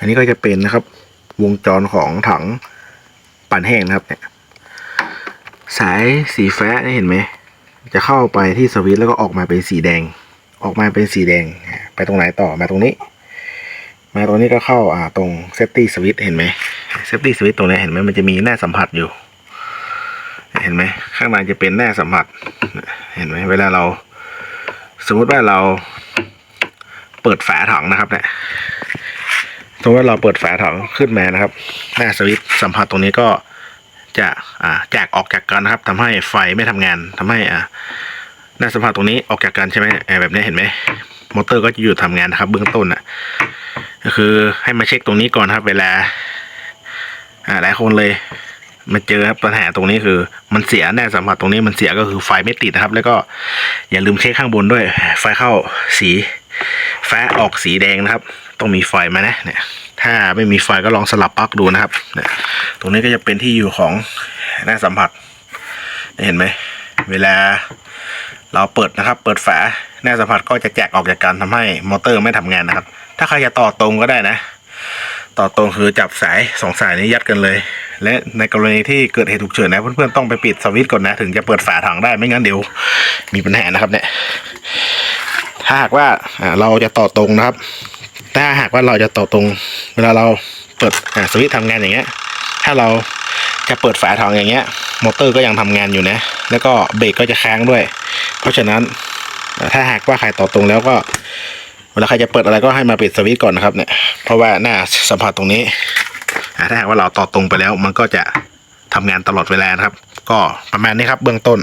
อันนี้ก็จะเป็นนะครับ วงจรของถังปั่นแห้งนะครับเนี่ยสายสีฟ้านี่เห็นไหม จะเข้าไปที่สวิตช์แล้วก็ออกมาเป็นสีแดง ออกมาเป็นสีแดง ไปตรงไหนต่อมาตรงนี้ มาตรงนี้ก็เข้าอ่าตรงเซฟตี้สวิตช์เห็นไหมเซฟตี้สวิตช์ตรงนี้เห็นไหมมันจะมีหน้าสัมผัสอยู่ เห็นไหมข้างในจะเป็นหน้าสัมผัส เห็นไหมเวลาเรา สมมุติว่าเราเปิดฝาถังนะครับเนี่ย สมมติว่าเราเปิดฝาถังขึ้นมานะครับหน้าสวิตสัมผัสตรงนี้ก็จะแจกออกจากกันนะครับทำให้ไฟไม่ทำงานทำให้อ่าหน้าสัมผัสตรงนี้ออกจากกันใช่ไหมเอ่อแบบนี้เห็นไหมมอเตอร์ก็จะหยุดทำงานนะครับ เบื้องต้นอะก็คือให้มาเช็คตรงนี้ก่อนครับ เวลาอ่าหลายคนเลย มาเจอครับปัญหาตรงนี้คือ มันเสียแน่สัมผัสตรงนี้มันเสียก็คือไฟไม่ติดนะครับ แล้วก็อย่าลืมเช็คข้างบนด้วย ไฟเข้าสี ฟ้าออกสีแดงนะครับ ต้องมีไฟมานะเนี่ยถ้าไม่มีไฟก็ลองสลับปลั๊กดูนะครับเนี่ยตรงนี้ก็จะเป็นที่อยู่ของหน้าสัมผัสเห็นไหมเวลาเราเปิดนะครับ เปิดฝาหน้าสัมผัสก็จะแจกออกจากกันทำให้มอเตอร์ไม่ทำงานนะครับ ถ้าใครจะต่อตรงก็ได้นะ ต่อตรงคือจับสายสองสายนี้ยัดกันเลย และในกรณีที่เกิดเหตุฉุกเฉินนะเพื่อนๆต้องไปปิดสวิตช์ก่อนนะถึงจะเปิดฝาถังได้ไม่งั้นเดี๋ยวมีปัญหานะครับเนี่ยถ้าหากว่าเราจะต่อตรงนะครับ ถ้าหากว่าเราจะต่อตรง เวลาเราเปิดสวิตช์ทำงานอย่างเงี้ย ถ้าเราจะเปิดฝาถังอย่างเงี้ย มอเตอร์ก็ยังทำงานอยู่นะ แล้วก็เบรกก็จะค้างด้วย เพราะฉะนั้นถ้าหากว่าใครต่อตรงแล้วก็ เวลาใครจะเปิดอะไรก็ให้มาปิดสวิตช์ก่อนนะครับเนี่ย เพราะว่าหน้าสัมผัสตรงนี้ถ้าหากว่าเราต่อตรงไปแล้ว มันก็จะทำงานตลอดเวลานะครับ ก็ประมาณนี้ครับเบื้องต้น